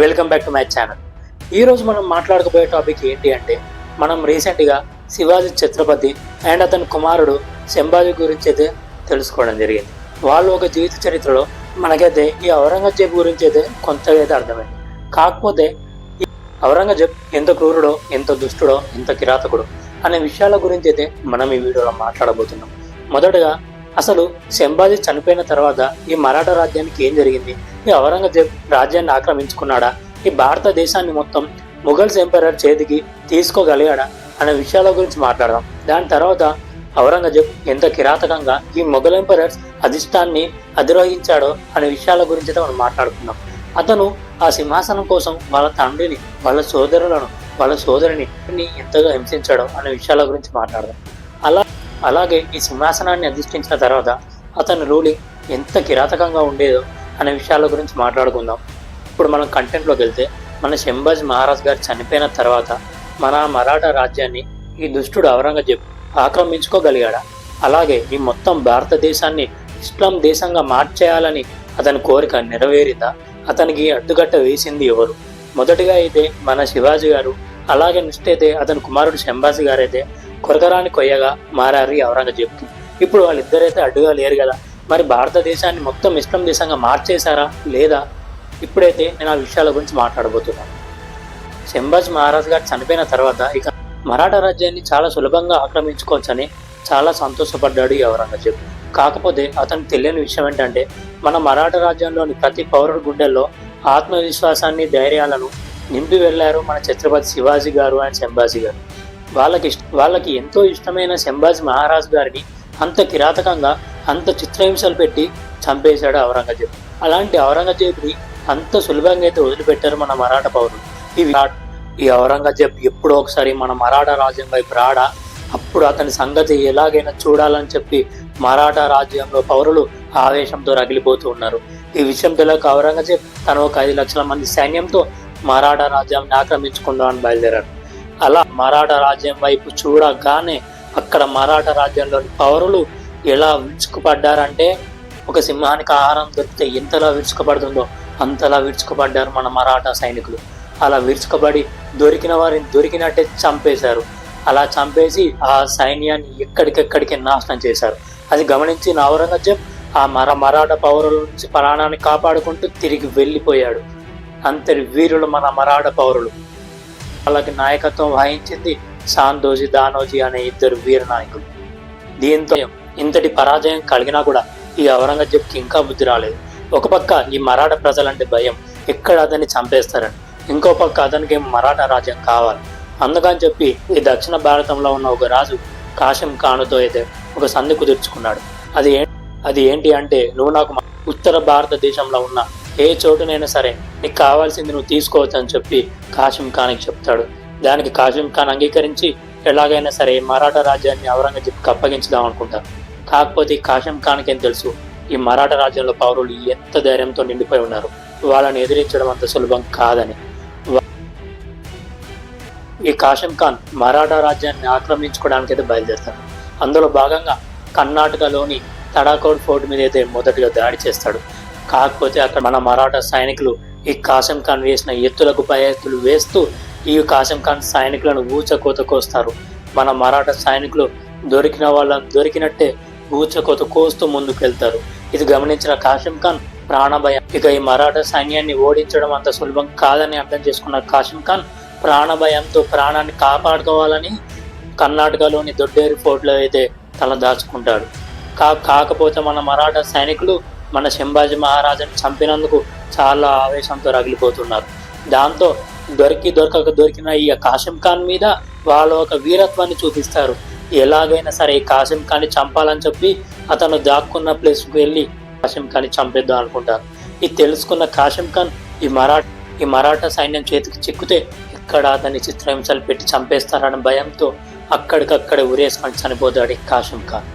Welcome back to my channel ఈరోజు మనం మాట్లాడుకోబోయే topic ఏంటి అంటే మనం రీసెంట్గా శివాజీ ఛత్రపతి అండ్ అతని కుమారుడు శంభాజీ గురించి అయితే తెలుసుకోవడం జరిగింది. వాళ్ళు ఒక జీవిత చరిత్రలో మనకైతే ఈ ఔరంగజేబు గురించి అయితే కొంతగా అయితే అర్థమైంది. కాకపోతే ఔరంగజేబ్ ఎంత క్రూరుడో ఎంత దుష్టుడో ఎంత కిరాతకుడో అనే విషయాల గురించి అయితే మనం ఈ వీడియోలో మాట్లాడబోతున్నాం. మొదటగా అసలు శంభాజీ చనిపోయిన తర్వాత ఈ మరాఠా రాజ్యానికి ఏం జరిగింది? ఈ ఔరంగజేబ్ రాజ్యాన్ని ఆక్రమించుకున్నాడా? ఈ భారతదేశాన్ని మొత్తం ముఘల్స్ ఎంపైరర్ చేతికి తీసుకోగలిగాడా? అనే విషయాల గురించి మాట్లాడదాం. దాని తర్వాత ఔరంగజేబ్ ఎంత కిరాతకంగా ఈ మొఘల్ ఎంపైరర్స్ అధిష్టాన్ని అధిరోహించాడో అనే విషయాల గురించి అయితే మనం మాట్లాడుకుందాం. అతను ఆ సింహాసనం కోసం వాళ్ళ తండ్రిని వాళ్ళ సోదరులను వాళ్ళ సోదరిని ఎంతగా హింసించాడో అనే విషయాల గురించి మాట్లాడదాం. అలాగే ఈ సింహాసనాన్ని అధిష్ఠించిన తర్వాత అతని రూలింగ్ ఎంత కిరాతకంగా ఉండేదో అనే విషయాల గురించి మాట్లాడుకుందాం. ఇప్పుడు మనం కంటెంట్లోకి వెళ్తే మన శంభాజ్ మహారాజ్ గారు చనిపోయిన తర్వాత మన మరాఠా రాజ్యాన్ని ఈ దుష్టుడు ఔరంగజేబ్ ఆక్రమించుకోగలిగాడా? అలాగే ఈ మొత్తం భారతదేశాన్ని ఇస్లాం దేశంగా మార్చేయాలని అతని కోరిక నెరవేరిందా? అతనికి అడ్డుగట్ట వేసింది ఎవరు? మొదటిగా అయితే మన శివాజీ గారు అలాగే నెక్స్ట్ అయితే అతని కుమారుడు శంభాజీ గారైతే కొరకరాని కొయ్యగా మారారు ఈ ఔరంగజేబ్కి ఇప్పుడు వాళ్ళిద్దరైతే అడ్డుగా లేరు కదా. మరి భారతదేశాన్ని మొత్తం ఇస్లాం దేశంగా మార్చేశారా లేదా? ఇప్పుడైతే నేను ఆ విషయాల గురించి మాట్లాడబోతున్నాను. శంభాజ్ మహారాజ్ గారు చనిపోయిన తర్వాత ఇక మరాఠా రాజ్యాన్ని చాలా సులభంగా ఆక్రమించుకోవచ్చని చాలా సంతోషపడ్డాడు ఈ ఔరంగజేబ్. కాకపోతే అతనికి తెలియని విషయం ఏంటంటే మన మరాఠా రాజ్యంలోని ప్రతి పౌరుడి గుండెల్లో ఆత్మవిశ్వాసాన్ని ధైర్యాలను నింపి వెళ్ళారు మన ఛత్రపతి శివాజీ గారు అండ్ శంభాజీ గారు. వాళ్ళకి వాళ్ళకి ఎంతో ఇష్టమైన శంభాజీ మహారాజ్ గారిని అంత కిరాతకంగా అంత చిత్రహింసలు పెట్టి చంపేశాడు ఔరంగజేబ్. అలాంటి ఔరంగజేబుని అంత సులభంగా అయితే వదిలిపెట్టారు మన మరాఠా పౌరులు. ఈ విరాట్ ఈ ఔరంగజేబ్ ఎప్పుడో ఒకసారి మన మరాఠా రాజ్యం వైపు రాడా? అప్పుడు అతని సంగతి ఎలాగైనా చూడాలని చెప్పి మరాఠా రాజ్యంలో పౌరులు ఆవేశంతో రగిలిపోతూ ఉన్నారు. ఈ విషయం తెలియక ఔరంగజేబ్ తన ఒక ఐదు లక్షల మంది సైన్యంతో మరాఠా రాజ్యాన్ని ఆక్రమించుకుందామని బయలుదేరాడు. అలా మరాఠా రాజ్యం వైపు చూడగానే అక్కడ మరాఠా రాజ్యంలోని పౌరులు ఎలా విరుచుకుపడ్డారంటే ఒక సింహానికి ఆహారం దొరికితే ఎంతలా విరుచుకుపడుతుందో అంతలా విరుచుకుపడ్డారు మన మరాఠా సైనికులు. అలా విరుచుకబడి దొరికిన వారిని దొరికినట్టే చంపేశారు. అలా చంపేసి ఆ సైన్యాన్ని ఎక్కడికెక్కడికి నాశనం చేశారు. అది గమనించిన ఔరంగజేబ్ ఆ మర మరాఠా పౌరుల నుంచి ప్రాణాన్ని కాపాడుకుంటూ తిరిగి వెళ్ళిపోయాడు. అంతటి వీరులు మన మరాఠా పౌరులు. వాళ్ళకి నాయకత్వం వహించింది సాందోజీ దానోజీ అనే ఇద్దరు వీర నాయకులు. దీంతో ఇంతటి పరాజయం కలిగినా కూడా ఈ ఔరంగజేబ్కి ఇంకా బుద్ధి రాలేదు. ఒక పక్క ఈ మరాఠా ప్రజలంటే భయం ఎక్కడ అతన్ని చంపేస్తారని. ఇంకో పక్క అతనికి మరాఠా రాజ్యం కావాలి. అందుకని చెప్పి ఈ దక్షిణ భారతంలో ఉన్న ఒక రాజు కాశం ఖానుతో అయితే ఒక సంధి కుదుర్చుకున్నాడు. అది ఏ అది ఏంటి అంటే నువ్వు నాకు ఉత్తర భారతదేశంలో ఉన్న ఏ చోటునైనా సరే నీకు కావాల్సింది నువ్వు తీసుకోవచ్చు అని చెప్పి కాశం ఖాన్కి చెప్తాడు. దానికి కాశం ఖాన్ అంగీకరించి ఎలాగైనా సరే మరాఠా రాజ్యాన్ని ఔరంగజేబ్కి అప్పగించుదాం అనుకుంటారు కాకపోతే ఈ కాశం ఖాన్కి ఏం తెలుసు? ఈ మరాఠా రాజ్యంలో పౌరులు ఎంత ధైర్యంతో నిండిపోయి ఉన్నారు? వాళ్ళని ఎదిరించడం అంత సులభం కాదని. ఈ కాశం ఖాన్ మరాఠా రాజ్యాన్ని ఆక్రమించుకోవడానికి అయితే బయలుదేరుతాడు. అందులో భాగంగా కర్ణాటకలోని తడాకోడ్ ఫోర్ట్ మీద అయితే మొదటిగా దాడి చేస్తాడు. కాకపోతే అక్కడ మన మరాఠా సైనికులు ఈ కాసిం ఖాన్ వేసిన ఎత్తులకు పై వేస్తూ ఈ కాసిం ఖాన్ సైనికులను ఊచకోత కోస్తారు. మన మరాఠా సైనికులు దొరికిన వాళ్ళని దొరికినట్టే ఊచకోత కోస్తూ ముందుకు వెళ్తారు ఇది గమనించిన కాసిం ఖాన్ ప్రాణభయం ఇక ఈ మరాఠా సైన్యాన్ని ఓడించడం అంత సులభం కాదని అర్థం చేసుకున్న కాసిం ఖాన్ ప్రాణభయంతో ప్రాణాన్ని కాపాడుకోవాలని కర్ణాటకలోని దొడ్డేరి ఫోర్ట్లో అయితే తల దాచుకుంటాడు. కా కాకపోతే మన మరాఠా సైనికులు మన శంభాజీ మహారాజుని చంపినందుకు చాలా ఆవేశంతో రగిలిపోతున్నారు. దాంతో దొరికి దొరకక దొరికిన ఈ కాసిం ఖాన్ మీద వాళ్ళు ఒక వీరత్వాన్ని చూపిస్తారు. ఎలాగైనా సరే ఈ కాసిం ఖాన్ని చంపాలని చెప్పి అతను దాక్కున్న ప్లేస్కి వెళ్ళి కాసిం ఖాన్ని చంపేద్దాం అనుకుంటారు. ఇది తెలుసుకున్న కాసిం ఖాన్ ఈ మరాఠ ఈ మరాఠా సైన్యం చేతికి చిక్కితే ఇక్కడ అతన్ని చిత్రహింసలు పెట్టి చంపేస్తారన్న భయంతో అక్కడికక్కడ ఉరేసుకొని చనిపోతాడు ఈ కాశం ఖాన్.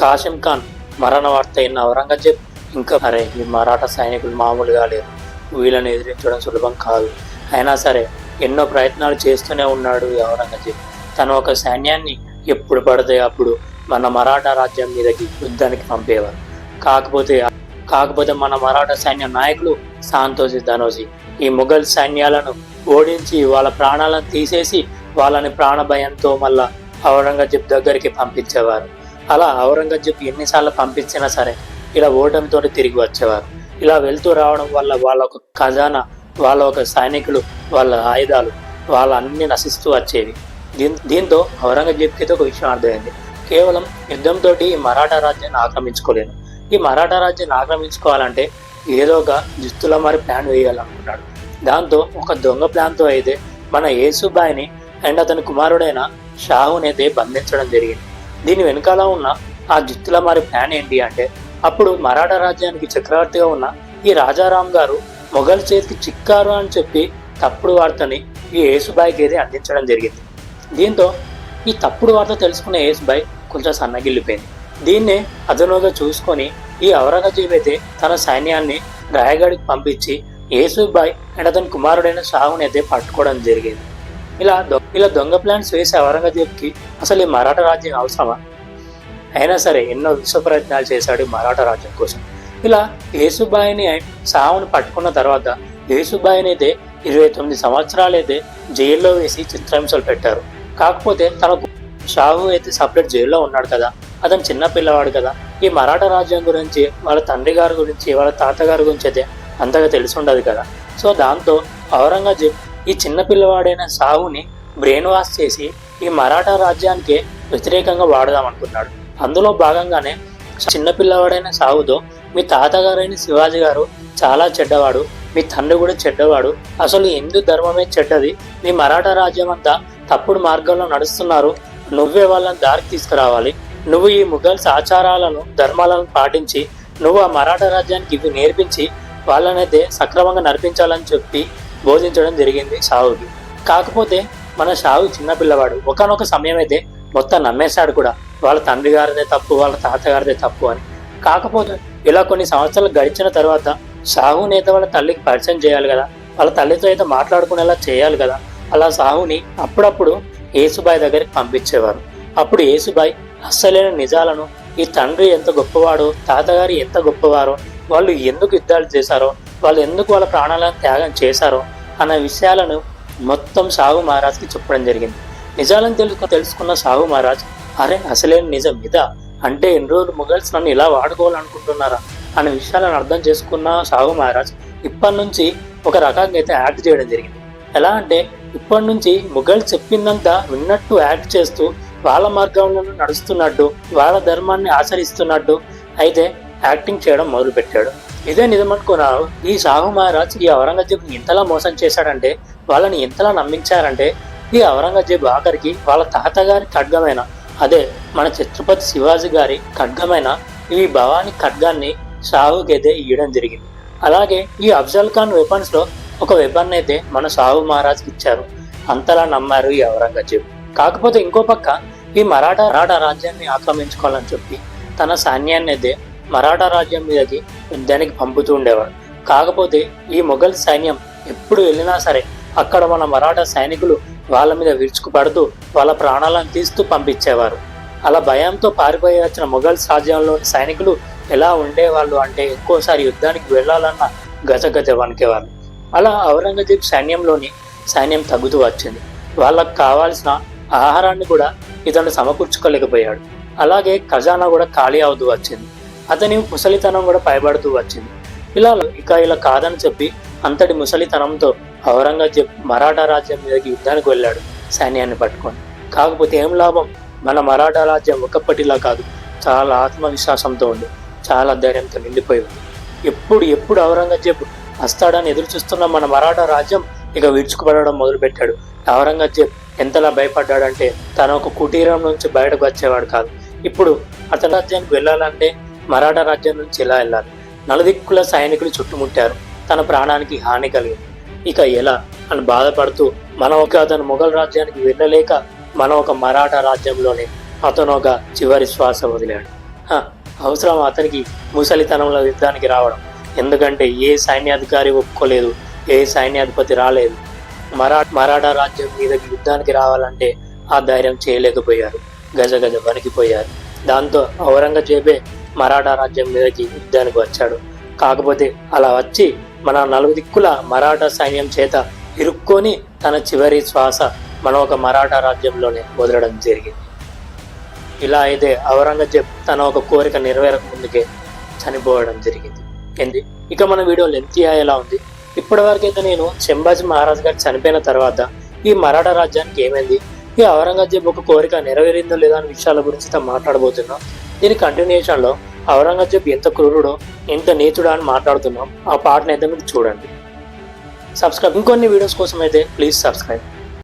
కాసిం ఖాన్ మరణ వార్త అయిన ఔరంగజేబ్ ఇంకా అరే ఈ మరాఠా సైనికులు మామూలుగా లేరు. వీళ్ళని ఎదిరించడం సులభం కాదు. అయినా సరే ఎన్నో ప్రయత్నాలు చేస్తూనే ఉన్నాడు ఈ ఔరంగజేబ్. తను ఒక సైన్యాన్ని ఎప్పుడు పడితే అప్పుడు మన మరాఠా రాజ్యం మీదకి యుద్ధానికి పంపేవారు. కాకపోతే కాకపోతే మన మరాఠా సైన్య నాయకులు సాంతోషి ధనోజీ ఈ ముఘల్ సైన్యాలను ఓడించి వాళ్ళ ప్రాణాలను తీసేసి వాళ్ళని ప్రాణ భయంతో మళ్ళా ఔరంగజేబ్ దగ్గరికి పంపించేవారు. అలా ఔరంగజేబ్ ఎన్నిసార్లు పంపించినా సరే ఇలా ఓటమితో తిరిగి వచ్చేవారు. ఇలా వెళ్తూ రావడం వల్ల వాళ్ళ ఒక ఖజానా వాళ్ళ ఒక సైనికులు వాళ్ళ ఆయుధాలు వాళ్ళ అన్ని నశిస్తూ వచ్చేవి. దీన్ దీంతో ఔరంగజేబ్కి అయితే ఒక విషయం అర్థమైంది. కేవలం యుద్ధంతో ఈ మరాఠా రాజ్యాన్ని ఆక్రమించుకోలేను ఈ మరాఠా రాజ్యాన్ని ఆక్రమించుకోవాలంటే ఏదో ఒక దుస్తుల మరి ప్లాన్ వేయాలనుకున్నాడు దాంతో ఒక దొంగ ప్లాన్తో అయితే మన యేసుబాయిని అండ్ అతని కుమారుడైన షాహునైతే అయితే బంధించడం జరిగింది. దీని వెనకాల ఉన్న ఆ జిత్తుల మరి ప్లాన్ ఏంటి అంటే అప్పుడు మరాఠా రాజ్యానికి చక్రవర్తిగా ఉన్న ఈ రాజారాం గారు మొఘల్ చేతికి చిక్కారు అని చెప్పి తప్పుడు వార్తని ఈ యేసుబాయికి అయితే అందించడం జరిగింది. దీంతో ఈ తప్పుడు వార్త తెలుసుకున్న యేసుబాయ్ కొంచెం సన్నగిల్లిపోయింది. దీన్నే అదనుగా చూసుకొని ఈ ఔరంగజేబు అయితే తన సైన్యాన్ని రాయగఢ్కి పంపించి యేసుబాయ్ అండ్ అతని కుమారుడైన షాహుని అయితే పట్టుకోవడం జరిగింది. ఇలా దొ- ఇలా దొంగ ప్లాన్స్ వేసే ఔరంగజేబ్కి అసలు ఈ మరాఠా రాజ్యం అవసరమా? అయినా సరే ఎన్నో విశ్వ ప్రయత్నాలు చేశాడు ఈ మరాఠా రాజ్యం కోసం. ఇలా యేసుబాయిని సావుని పట్టుకున్న తర్వాత యేసుబాయిని అయితే ఇరవై తొమ్మిది సంవత్సరాలు అయితే జైల్లో వేసి చిత్రహింసలు పెట్టారు. కాకపోతే తనకు షాహు అయితే సపరేట్ జైల్లో ఉన్నాడు కదా. అతను చిన్న పిల్లవాడు కదా. ఈ మరాఠా రాజ్యం గురించి వాళ్ళ తండ్రి గారి గురించి వాళ్ళ తాతగారి గురించి అయితే అంతగా తెలిసి ఉండదు కదా. సో దాంతో ఔరంగజేబ్ ఈ చిన్న పిల్లవాడైన సాహుని బ్రెయిన్ వాష్ చేసి ఈ మరాఠా రాజ్యానికి వ్యతిరేకంగా వాడదాం అనుకున్నాడు. అందులో భాగంగానే చిన్నపిల్లవాడైన సాగుతో మీ తాతగారైన శివాజీ గారు చాలా చెడ్డవాడు మీ తండ్రి కూడా చెడ్డవాడు అసలు హిందూ ధర్మమే చెడ్డది మీ మరాఠా రాజ్యం అంతా తప్పుడు మార్గంలో నడుస్తున్నారు నువ్వే వాళ్ళని దారికి తీసుకురావాలి నువ్వు ఈ ముఘల్స్ ఆచారాలను ధర్మాలను పాటించి నువ్వు ఆ మరాఠా రాజ్యానికి ఇవి నేర్పించి వాళ్ళనైతే సక్రమంగా నడిపించాలని చెప్పి బోధించడం జరిగింది సావుకి. కాకపోతే మన షావు చిన్నపిల్లవాడు. ఒకనొక సమయం అయితే మొత్తం నమ్మేశాడు కూడా. వాళ్ళ తండ్రి గారిదే తప్పు వాళ్ళ తాతగారిదే తప్పు అని. కాకపోతే ఇలా కొన్ని సంవత్సరాలు గడిచిన తర్వాత సాహుని అయితే వాళ్ళ తల్లికి పరిచయం చేయాలి కదా. వాళ్ళ తల్లితో అయితే మాట్లాడుకునేలా చేయాలి కదా. అలా సాహుని అప్పుడప్పుడు యేసుబాయ్ దగ్గరికి పంపించేవారు. అప్పుడు యేసుబాయ్ అస్సలైన నిజాలను ఈ తండ్రి ఎంత గొప్పవాడో తాతగారి ఎంత గొప్పవారో వాళ్ళు ఎందుకు యుద్ధాలు చేశారో వాళ్ళు ఎందుకు వాళ్ళ ప్రాణాలను త్యాగం చేశారో అన్న విషయాలను మొత్తం సాగు మహారాజ్కి చెప్పడం జరిగింది. నిజాలను తెలుసు తెలుసుకున్న సాహు మహారాజ్ అరే అసలేం నిజం ఇదా? అంటే ఎన్ని రోజులు మొగల్స్ నన్ను ఇలా వాడుకోవాలనుకుంటున్నారా? అనే విషయాలను అర్థం చేసుకున్న సాహు మహారాజ్ ఇప్పటి నుంచి ఒక రకంగా అయితే యాక్ట్ చేయడం జరిగింది. ఎలా అంటే ఇప్పటి నుంచి ముఘల్ చెప్పిందంతా విన్నట్టు యాక్ట్ చేస్తూ వాళ్ళ మార్గంలో నడుస్తున్నట్టు వాళ్ళ ధర్మాన్ని ఆచరిస్తున్నట్టు అయితే యాక్టింగ్ చేయడం మొదలుపెట్టాడు. ఇదే నిజమనుకున్నారు ఈ షాహు మహారాజ్ ఈ ఔరంగజేబ్ ఇంతలా మోసం చేశాడంటే వాళ్ళని ఎంతలా నమ్మించారంటే ఈ ఔరంగజేబ్ ఆఖరికి వాళ్ళ తాతగారి ఖడ్గమైన? అదే మన ఛత్రపతి శివాజీ గారి ఖడ్గమైన? ఈ భవానీ ఖడ్గాన్ని షాహుకి ఇవ్వడం జరిగింది. అలాగే ఈ అఫ్జల్ ఖాన్ వెపన్స్లో ఒక వెపన్ అయితే మన షాహు మహారాజ్కి ఇచ్చారు. అంతలా నమ్మారు ఈ ఔరంగజేబ్. కాకపోతే ఇంకో పక్క ఈ మరాఠా రాఠా రాజ్యాన్ని ఆక్రమించుకోవాలని చెప్పి తన సైన్యాన్ని అయితే మరాఠా రాజ్యం మీదకి యుద్ధానికి పంపుతూ ఉండేవాడు. కాకపోతే ఈ మొఘల్ సైన్యం ఎప్పుడు వెళ్ళినా సరే అక్కడ మన మరాఠా సైనికులు వాళ్ళ మీద విరుచుకుపడుతూ వాళ్ళ ప్రాణాలను తీస్తూ పంపించేవారు. అలా భయంతో పారిపోయి వచ్చిన మొఘల్ రాజ్యంలోని సైనికులు ఎలా ఉండేవాళ్ళు అంటే ఎక్కువసారి యుద్ధానికి వెళ్ళాలన్న గజగజ వణికేవారు అలా ఔరంగజేబ్ సైన్యంలోని సైన్యం తగ్గుతూ వచ్చింది. వాళ్ళకు కావాల్సిన ఆహారాన్ని కూడా ఇతను సమకూర్చుకోలేకపోయాడు. అలాగే ఖజానా కూడా ఖాళీ అవుతూ వచ్చింది. అతని ముసలితనం కూడా పైబడుతూ వచ్చింది. ఇలా ఇక ఇలా కాదని చెప్పి అంతటి ముసలితనంతో ఔరంగజేబ్ మరాఠా రాజ్యం మీదకి యుద్ధానికి వెళ్ళాడు సైన్యాన్ని పట్టుకొని. కాకపోతే ఏం లాభం? మన మరాఠా రాజ్యం ఒకప్పటిలా కాదు. చాలా ఆత్మవిశ్వాసంతో ఉంది. చాలా ధైర్యంతో నిండిపోయి ఉంది. ఎప్పుడు ఎప్పుడు ఔరంగజేబ్ వస్తాడని ఎదురు చూస్తున్న మన మరాఠా రాజ్యం ఇక విడుచుకుపడడం మొదలుపెట్టాడు. ఔరంగజేబ్ ఎంతలా భయపడ్డాడంటే తన ఒక కుటీరం నుంచి బయటకు వచ్చేవాడు కాదు. ఇప్పుడు అతని రాజ్యానికి వెళ్ళాలంటే మరాఠా రాజ్యం నుంచి ఎలా వెళ్ళాలి? నలుదిక్కుల సైనికులు చుట్టుముట్టారు. తన ప్రాణానికి హాని కలిగింది. ఇక ఎలా? అని బాధపడుతూ మనం ఒక అతను మొఘల్ రాజ్యానికి వెళ్ళలేక మనం ఒక మరాఠా రాజ్యంలోనే అతను ఒక చివరి శ్వాస వదిలాడు. అవసరం అతనికి ముసలితనంలో యుద్ధానికి రావడం. ఎందుకంటే ఏ సైన్యాధికారి ఒప్పుకోలేదు ఏ సైన్యాధిపతి రాలేదు. మరా మరాఠా రాజ్యం మీదకి యుద్ధానికి రావాలంటే ఆ ధైర్యం చేయలేకపోయారు. గజ గజ వణికిపోయారు. దాంతో ఔరంగజేబే మరాఠా రాజ్యం మీదకి యుద్ధానికి వచ్చాడు. కాకపోతే అలా వచ్చి మన నలుగు దిక్కుల మరాఠా సైన్యం చేత ఇరుక్కొని తన చివరి శ్వాస మన ఒక మరాఠా రాజ్యంలోనే వదలడం జరిగింది. ఇలా అయితే ఔరంగజేబ్ తన ఒక కోరిక నెరవేరక ముందుకే చనిపోవడం జరిగింది. ఏంది? ఇక మన వీడియో లెంత్ అయ్యేలా ఉంది? ఇప్పటివరకైతే నేను చెంబాజీ మహారాజ్ గారు చనిపోయిన తర్వాత ఈ మరాఠా రాజ్యానికి ఏమైంది? ఈ ఔరంగజేబ్ ఒక కోరిక నెరవేరిందో లేదా అనే విషయాల గురించి తా మాట్లాడబోతున్నాం. దీని కంటిన్యూషన్లో ఔరంగజేబ్ ఎంత క్రూరుడో ఎంత నీచుడో అని మాట్లాడుతున్నాం. ఆ పాటను అయితే మీరు చూడండి. సబ్స్క్రైబ్ ఇంకొన్ని వీడియోస్ కోసం అయితే ప్లీజ్ సబ్స్క్రైబ్